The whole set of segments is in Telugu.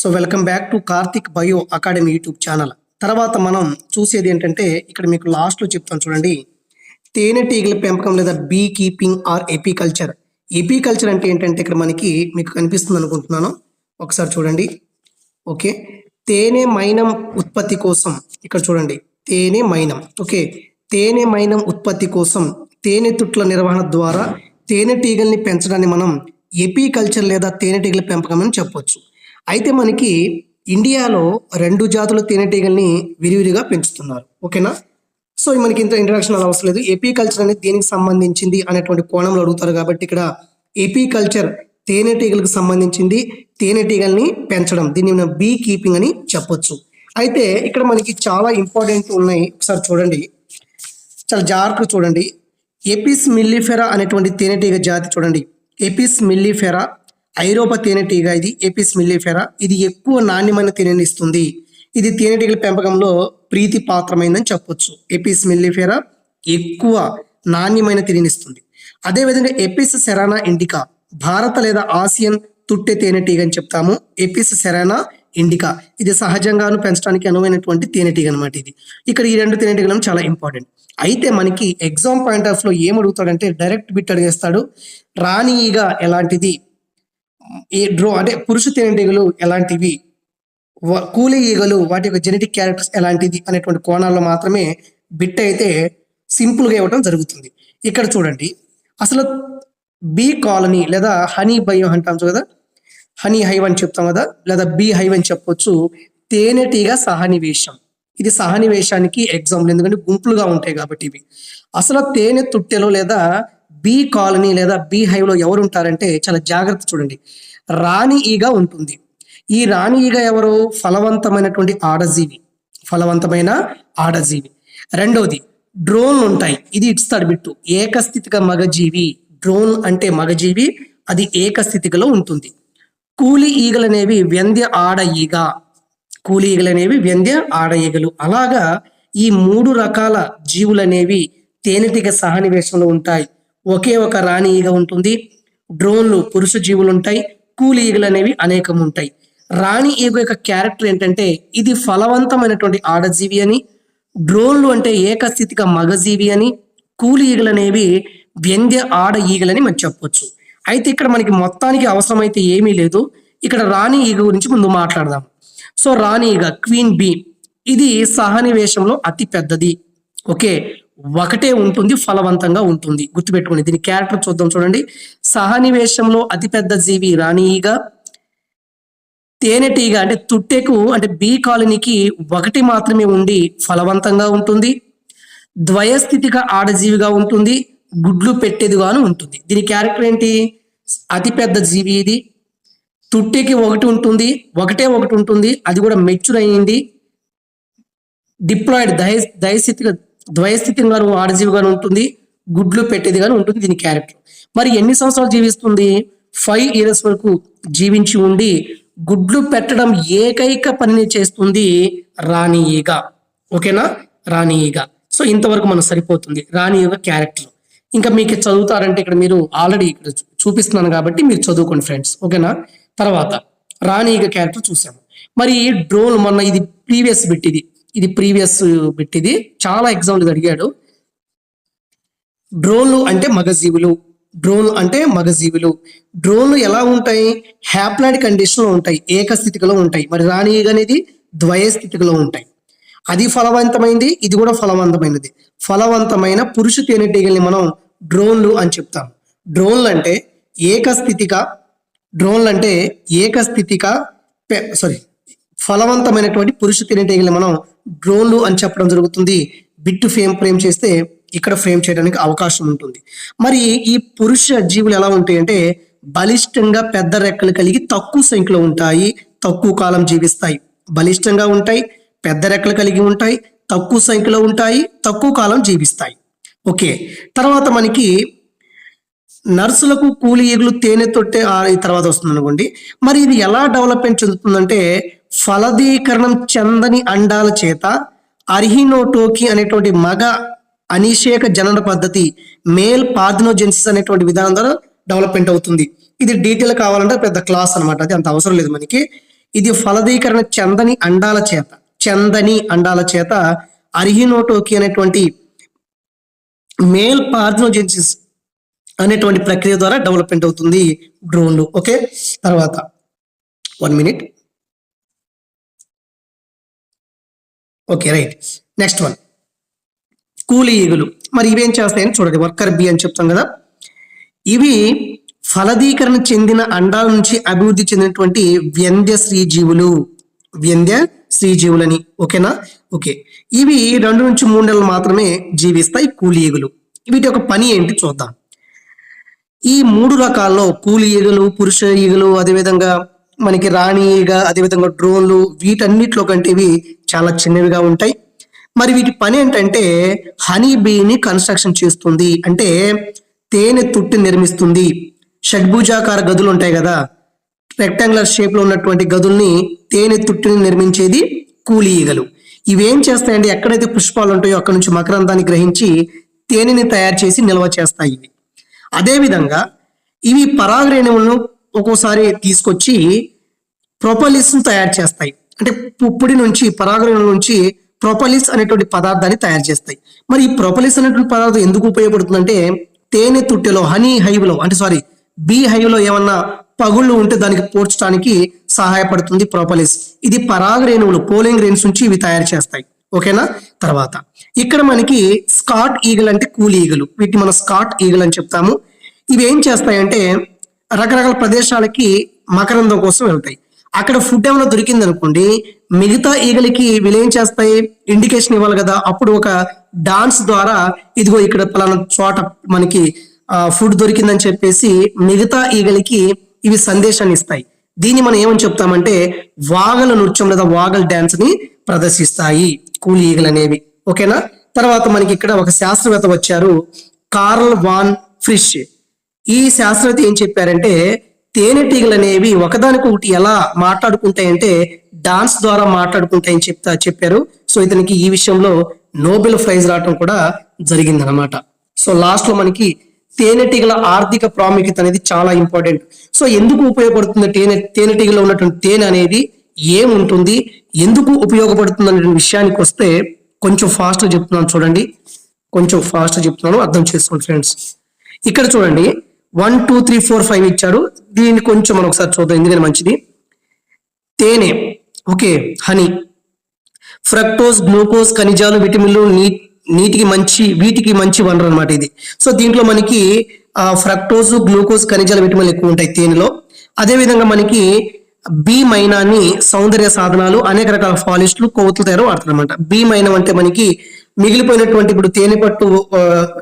So welcome back to Karthik bio academy YouTube channel తర్వాత మనం చూసేది ఏంటంటే ఇక్కడ మీకు లాస్ట్లో చెప్తాను చూడండి. తేనెటీగల పెంపకం లేదా bee keeping or apiculture apiculture అంటే ఏంటంటే ఇక్కడ మనకి మీకు కనిపిస్తుంది అనుకుంటున్నాను. ఒకసారి చూడండి. ఓకే తేనె మైనం ఉత్పత్తి కోసం. ఇక్కడ చూడండి. తేనె మైనం. ఓకే తేనె మైనం ఉత్పత్తి కోసం తేనె తుట్ల నిర్వహణ ద్వారా తేనెటీగల్ని పెంచడాన్ని మనం ఎపికల్చర్ లేదా తేనెటీగల పెంపకం అని చెప్పొచ్చు. అయితే మనకి ఇండియాలో రెండు జాతుల తేనెటీగల్ని విరివిరిగా పెంచుతున్నారు. ఓకేనా? సో మనకి ఇంత ఇంట్రడక్షన్ అవసరం లేదు. ఏపీ కల్చర్ అనేది దేనికి సంబంధించింది అనేటువంటి కోణంలో అడుగుతారు కాబట్టి ఇక్కడ ఏపీ కల్చర్ తేనెటీగలకు సంబంధించింది తేనెటీగల్ని పెంచడం. దీన్ని మనం బీ కీపింగ్ అని చెప్పొచ్చు. అయితే ఇక్కడ మనకి చాలా ఇంపార్టెంట్ ఉన్నాయి. ఒకసారి చూడండి. చాలా జాగ్రత్తగా చూడండి. ఎపిస్ మిల్లిఫెరా అనేటువంటి తేనెటీగ జాతి చూడండి. ఎపిస్ మిల్లిఫెరా ఐరోపా తేనెటీగ ఇది ఎపిస్ మిల్లిఫెరా ఇది ఎక్కువ నాణ్యమైన తేనెని ఇస్తుంది. ఇది తేనెటీగల పెంపకంలో ప్రీతి పాత్రమైందని చెప్పొచ్చు. ఎపిస్ మిల్లిఫెరా ఎక్కువ నాణ్యమైన తేనెని ఇస్తుంది. అదేవిధంగా ఎపిస్ సెరానా ఇండికా. భారత లేదా ఆసియన్ తుట్టె తేనెటీగ అని చెప్తాము. Apis cerana indica. ఇది సహజంగాను పెంచడానికి అనువైనటువంటి తేనెటీగ అనమాట ఇది. ఇక్కడ ఈ రెండు తేనెటీగలు చాలా ఇంపార్టెంట్. అయితే మనకి ఎగ్జామ్ పాయింట్ ఆఫ్లో ఏం అడుగుతాడంటే డైరెక్ట్ బిట్ అడిగేస్తాడు రాణి ఈగ ఎలాంటిది? ఏ డ్రో అంటే పురుష తేనెటీగలు ఎలాంటివి? వ- కూలి ఈగలు వాటి యొక్క జెనెటిక్ క్యారెక్టర్స్ ఎలాంటిది అనేటువంటి కోణాల్లో మాత్రమే బిట్ అయితే సింపుల్గా ఇవ్వడం జరుగుతుంది. ఇక్కడ చూడండి. అసలు బీ కాలనీ లేదా హనీ బయో అంటాం కదా? హనీ హైవ్ అని చెప్తాం కదా? లేదా బీ హైవ్ అని చెప్పొచ్చు. తేనెటీగ సహనివేశం. ఇది సహనివేశానికి ఎగ్జాంపుల్ ఎందుకంటే గుంపులుగా ఉంటాయి కాబట్టి ఇవి. అసలు తేనె తుట్టెలు లేదా బీ కాలనీ లేదా బీ హైవ్లో ఎవరు ఉంటారంటే చాలా జాగ్రత్త చూడండి. రాణి ఈగ ఉంటుంది. ఈ రాణి ఈగ ఎవరు? ఫలవంతమైనటువంటి ఆడజీవి. ఫలవంతమైన ఆడజీవి. రెండవది డ్రోన్లు ఉంటాయి ఇది ఇట్స్తాడు బిట్టు ఏకస్థితిక మగజీవి. డ్రోన్ అంటే మగజీవి అది ఏకస్థితికలో ఉంటుంది. కూలి ఈగలు అనేవి వ్యంద్య ఆడ ఈగ. కూలి ఈగలు అనేవి వ్యంద్య ఆడ ఈగలు. అలాగా ఈ మూడు రకాల జీవులు అనేవి తేనెటీగ సహనివేశంలో ఉంటాయి. ఒకే ఒక రాణి ఈగ ఉంటుంది. డ్రోన్లు పురుష జీవులు ఉంటాయి. కూలి ఈగలు అనేవి అనేకం ఉంటాయి. రాణి ఈగ యొక్క క్యారెక్టర్ ఏంటంటే ఇది ఫలవంతమైనటువంటి ఆడజీవి అని డ్రోన్లు అంటే ఏకస్థితిగా మగజీవి అని కూలి ఈగలు అనేవి వ్యంగ్య ఆడ ఈగలని మనం చెప్పొచ్చు. అయితే ఇక్కడ మనకి మొత్తానికి అవసరమైతే ఏమీ లేదు. ఇక్కడ రాణి ఈగ గురించి ముందు మాట్లాడదాం. సో రాణి ఈగ క్వీన్ బీ. ఇది సహనివేశంలో అతి పెద్దది. ఓకే. ఒకటే ఉంటుంది ఫలవంతంగా ఉంటుంది. గుర్తుపెట్టుకోండి దీని క్యారెక్టర్ చూద్దాం చూడండి. సహనివేశంలో అతిపెద్ద జీవి రాణి ఈగ. తేనెటీగ అంటే తుట్టెకు అంటే బీ కాలనీకి ఒకటి మాత్రమే ఉండి ఫలవంతంగా ఉంటుంది. ద్వయస్థితిగా ఆడజీవిగా ఉంటుంది గుడ్లు పెట్టేదిగాను ఉంటుంది. దీని క్యారెక్టర్ ఏంటి? అతిపెద్ద జీవి ఇది. తుట్టెకి ఒకటి ఉంటుంది ఒకటే ఒకటి ఉంటుంది అది కూడా మెచ్యూర్ అయ్యింది. డిప్లాయిడ్ దయ దయస్థితిగా ద్వయస్థితిని ద్వయస్థితిగాను ఆడజీవిగాను ఉంటుంది గుడ్లు పెట్టేది కానీ ఉంటుంది దీని క్యారెక్టర్ మరి ఎన్ని సంవత్సరాలు జీవిస్తుంది? ఫైవ్ ఇయర్స్ వరకు జీవించి ఉండి గుడ్లు పెట్టడం ఏకైక పనిని చేస్తుంది రాణి ఈగ. ఓకేనా? రాణి ఈగ. సో ఇంతవరకు మనకు సరిపోతుంది రాణి ఈగ క్యారెక్టర్ ఇంకా మీకు చదువుతారంటే ఇక్కడ మీరు ఆల్రెడీ ఇక్కడ చూపిస్తున్నాను కాబట్టి మీరు చదువుకోండి ఫ్రెండ్స్ ఓకేనా? తర్వాత రాణి ఈగ క్యారెక్టర్ చూసాము. మరి డ్రోన్ మొన్న ఇది ప్రీవియస్ బిట్ ఇది ఇది ప్రీవియస్ బిట్ uh, ఇది. చాలా ఎగ్జామ్లు అడిగాడు డ్రోన్లు అంటే మగజీవులు. డ్రోన్లు అంటే మగజీవులు. డ్రోన్లు ఎలా ఉంటాయి? హ్యాప్లాడ్ కండిషన్లో ఉంటాయి. ఏకస్థితికలో ఉంటాయి. మరి రాణి అనేది ద్వయస్థితికలో ఉంటాయి. అది ఫలవంతమైంది ఇది కూడా ఫలవంతమైనది. ఫలవంతమైన పురుష తేనెటీగల్ని మనం డ్రోన్లు అని చెప్తాం. డ్రోన్లు అంటే ఏకస్థితిక డ్రోన్లు అంటే ఏకస్థితిక సారీ ఫలవంతమైనటువంటి పురుష తేనెటీగల్ని మనం డ్రోన్లు అని చెప్పడం జరుగుతుంది. బిట్ ఫ్రేమ్ ఫ్రేమ్ చేస్తే ఇక్కడ ఫ్రేమ్ చేయడానికి అవకాశం ఉంటుంది. మరి ఈ పురుష జీవులు ఎలా ఉంటాయంటే బలిష్టంగా పెద్ద రెక్కలు కలిగి తక్కువ సంఖ్యలో ఉంటాయి తక్కువ కాలం జీవిస్తాయి. బలిష్టంగా ఉంటాయి పెద్ద రెక్కలు కలిగి ఉంటాయి తక్కువ సంఖ్యలో ఉంటాయి తక్కువ కాలం జీవిస్తాయి. ఓకే. తర్వాత మనకి నర్సులకు కూలి ఈగలు తేనె తొట్టే ఆ తర్వాత వస్తుంది అనుకోండి మరి ఇది ఎలా డెవలప్మెంట్ చెందుతుందంటే ఫలదీకరణం చెందని అండాల చేత అర్హినోటోకి అనేటువంటి మగ అనిషేక జనన పద్ధతి మేల్ పార్థినోజెన్సిస్ అనేటువంటి విధానం ద్వారా డెవలప్మెంట్ అవుతుంది. ఇది డీటెయిల్ కావాలంటే పెద్ద క్లాస్ అనమాట అది అంత అవసరం లేదు మనకి. ఇది ఫలదీకరణ చెందని అండాల చేత చందని అండాల చేత అర్హినోటోకి అనేటువంటి మేల్ పార్థనోజెన్సిస్ అనేటువంటి ప్రక్రియ ద్వారా డెవలప్మెంట్ అవుతుంది డ్రోన్లు. ఓకే? తర్వాత one minute. Okay right next one కూలి ఈగలు. మరి ఇవేం చేస్తాయని చూడండి. వర్కర్ బి అని చెప్తాం కదా. ఇవి ఫలదీకరణ చెందిన అండాల నుంచి అభివృద్ధి చెందినటువంటి వ్యంద్య శ్రీజీవులు. వ్యంద్య శ్రీజీవులని. ఓకేనా? ఓకే ఇవి రెండు నుంచి మూడు నెలలు మాత్రమే జీవిస్తాయి కూలి ఈగలు. వీటి యొక్క పని ఏంటి చూద్దాం. ఈ మూడు రకాల్లో కూలి ఈగలు పురుష ఈగలు అదేవిధంగా మనకి రాణి ఈగ అదేవిధంగా డ్రోన్లు వీటన్నిటిలో కంటే ఇవి చాలా చిన్నవిగా ఉంటాయి. మరి వీటి పని ఏంటంటే హనీ బీని కన్స్ట్రక్షన్ చేస్తుంది. అంటే తేనె తుట్టి నిర్మిస్తుంది. షడ్భుజాకార గదులు ఉంటాయి కదా. రెక్టాంగులర్ షేప్లో ఉన్నటువంటి గదుల్ని తేనె తుట్టిని నిర్మించేది కూలి ఈగలు. ఇవేం చేస్తాయండి? ఎక్కడైతే పుష్పాలు ఉంటాయో అక్కడ నుంచి మకరందాన్ని గ్రహించి తేనెని తయారు చేసి నిల్వ చేస్తాయి. అదేవిధంగా ఇవి పరాగరేణువులను ఒక్కోసారి తీసుకొచ్చి ప్రొపలిస్ తయారు చేస్తాయి. అంటే పుప్పొడి నుంచి పరాగరేణువుల నుంచి ప్రొపలిస్ అనేటువంటి పదార్థాన్ని తయారు చేస్తాయి. మరి ఈ ప్రొపలిస్ అనేటువంటి పదార్థం ఎందుకు ఉపయోగపడుతుందంటే తేనె తుట్టెలో హనీ హైవ్లో అంటే సారీ బీ హైవ్లో ఏమన్నా పగుళ్ళు ఉంటే దానికి పోర్చడానికి సహాయపడుతుంది ప్రోపలిస్. ఇది పరాగరేణువులు పోలింగ్ రేణుస్ నుంచి ఇవి తయారు చేస్తాయి. ఓకేనా? తర్వాత ఇక్కడ మనకి స్కాట్ ఈగల్ అంటే కూలి ఈగలు. వీటిని మనం స్కాట్ ఈగల్ అని చెప్తాము. ఇవి ఏం చేస్తాయంటే రకరకాల ప్రదేశాలకి మకరందం కోసం వెళ్తాయి. అక్కడ ఫుడ్ ఏమైనా దొరికింది అనుకోండి మిగతా ఈగలకి వీళ్ళు ఏం చేస్తాయి ఇండికేషన్ ఇవ్వాలి కదా అప్పుడు ఒక డాన్స్ ద్వారా ఇదిగో ఇక్కడ పలానా చోట మనకి ఫుడ్ దొరికిందని చెప్పేసి మిగతా ఈగలకి ఇవి సందేశాన్ని ఇస్తాయి. దీన్ని మనం ఏమని చెప్తామంటే వాగల నృత్యం లేదా వాగల్ డాన్స్ని ప్రదర్శిస్తాయి కూలి ఈగలు అనేవి. ఓకేనా? తర్వాత మనకి ఇక్కడ ఒక శాస్త్రవేత్త వచ్చారు కార్ల్ వాన్ ఫ్రిష్. ఈ శాస్త్రవేత్త ఏం చెప్పారంటే తేనెటీగలు అనేవి ఒకదానికొకటి ఎలా మాట్లాడుకుంటాయంటే డాన్స్ ద్వారా మాట్లాడుకుంటాయని చెప్తా చెప్పారు. సో ఇతనికి ఈ విషయంలో నోబెల్ ప్రైజ్ రావటం కూడా జరిగిందనమాట సో లాస్ట్లో మనకి తేనెటీగల ఆర్థిక ప్రాముఖ్యత అనేది చాలా ఇంపార్టెంట్. సో ఎందుకు ఉపయోగపడుతుంది తేనె తేనెటీగలో ఉన్నటువంటి తేనె అనేది? ఏముంటుంది? ఎందుకు ఉపయోగపడుతుంది అనే విషయానికి వస్తే కొంచెం ఫాస్ట్ చెప్తున్నాను చూడండి. కొంచెం ఫాస్ట్ చెప్తున్నాను అర్థం చేసుకోండి ఫ్రెండ్స్. ఇక్కడ చూడండి one two three four five ఇచ్చాడు. దీన్ని కొంచెం మనం ఒకసారి చూద్దాం. ఎందుకని మంచిది? తేనె. Okay honey. ఫ్రక్టోస్ గ్లూకోజ్ ఖనిజాలు విటమిన్లు నీ నీటికి మంచి వీటికి మంచి వనరు అనమాట ఇది. సో దీంట్లో మనకి ఫ్రక్టోజ్ గ్లూకోజ్ ఖనిజాలు విటమిన్లు ఎక్కువ ఉంటాయి తేనెలో. అదేవిధంగా మనకి బి మైనాన్ని సౌందర్య సాధనాలు అనేక రకాల పాలిస్టులు కొవ్వొత్తుల తయారు వాడతారు అనమాట బి మైనం అంటే మనకి మిగిలిపోయినటువంటి ఇప్పుడు తేనె పట్టు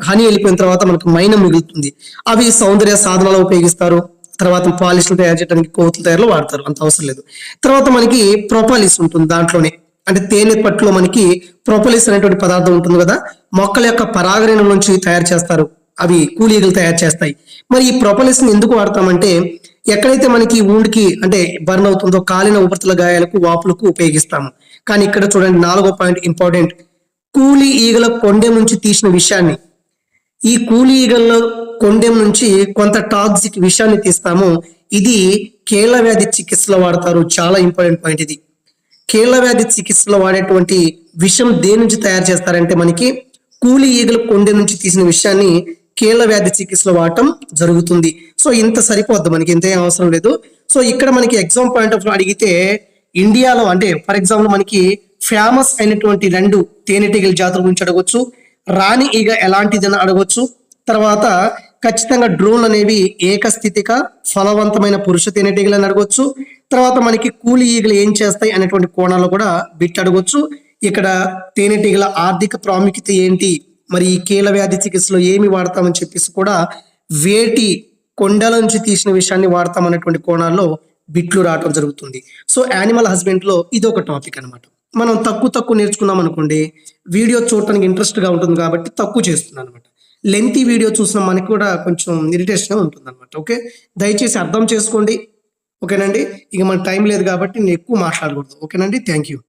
హనీ వెళ్ళిపోయిన తర్వాత మనకు మైనం మిగులుతుంది. అవి సౌందర్య సాధనాలు ఉపయోగిస్తారు. తర్వాత పాలిష్లు తయారు చేయడానికి కోతుల తయారులో వాడతారు. అంత అవసరం లేదు. తర్వాత మనకి ప్రొపాలిస్ ఉంటుంది దాంట్లోనే. అంటే తేనె పట్టులో మనకి ప్రొపలిస్ అనేటువంటి పదార్థం ఉంటుంది కదా మొక్కల యొక్క పరాగరేణం నుంచి తయారు చేస్తారు. అవి కూలీగలు తయారు చేస్తాయి. మరి ఈ ప్రొపలిస్ని ఎందుకు వాడతామంటే ఎక్కడైతే మనకి ఊండ్కి అంటే బర్న్ అవుతుందో కాలిన ఉపరితల గాయాలకు వాపులకు ఉపయోగిస్తాము. కానీ ఇక్కడ చూడండి నాలుగో పాయింట్ ఇంపార్టెంట్. కూలి ఈగల కొండెం నుంచి తీసిన విషయాన్ని ఈ కూలి ఈగల్లో కొండెం నుంచి కొంత టాక్సిక్ విషయాన్ని తీస్తాము. ఇది కీళ్ళ వ్యాధి చికిత్సలో వాడతారు. చాలా ఇంపార్టెంట్ పాయింట్ ఇది. కీళ్ళ వ్యాధి చికిత్సలో వాడేటువంటి విషం దేని నుంచి తయారు చేస్తారంటే మనకి కూలి ఈగల కొండె నుంచి తీసిన విషయాన్ని కీళ్ళ వ్యాధి చికిత్సలో వాడటం జరుగుతుంది. సో ఇంత సరిపోద్ది మనకి. ఇంత ఏం అవసరం లేదు. సో ఇక్కడ మనకి ఎగ్జామ్ పాయింట్ ఆఫ్ అడిగితే ఇండియాలో అంటే ఫర్ ఎగ్జాంపుల్ మనకి ఫేమస్ అయినటువంటి రెండు తేనెటీగల జాతుల గురించి అడగొచ్చు రాణి ఈగ ఎలాంటిదని అడగొచ్చు తర్వాత ఖచ్చితంగా డ్రోన్ అనేవి ఏకస్థితిక ఫలవంతమైన పురుష తేనెటీగలు అని అడగొచ్చు తర్వాత మనకి కూలి ఈగలు ఏం చేస్తాయి అనేటువంటి కోణాలు కూడా బిట్ అడగొచ్చు. ఇక్కడ తేనెటీగల ఆర్థిక ప్రాముఖ్యత ఏంటి మరి ఈ కీల వ్యాధి చికిత్సలో ఏమి వాడతామని చెప్పేసి కూడా వేటి కొండల నుంచి తీసిన విషయాన్ని వాడతామనేటువంటి కోణాల్లో బిట్లు రావడం జరుగుతుంది. సో యానిమల్ హస్బెండ్లో ఇది ఒక టాపిక్ అనమాట మనం తక్కువ తక్కువ నేర్చుకున్నాం అనుకోండి వీడియో చూడటానికి ఇంట్రెస్ట్గా ఉంటుంది కాబట్టి తక్కువ చేస్తున్నాను అనమాట లెంతీ వీడియో చూసిన మనకి కూడా కొంచెం ఇరిటేషన్గా ఉంటుంది అనమాట ఓకే దయచేసి అర్థం చేసుకోండి. ఓకేనండి ఇక మన టైం లేదు కాబట్టి నేను ఎక్కువ మాట్లాడకూడదు. ఓకేనండి థ్యాంక్ యూ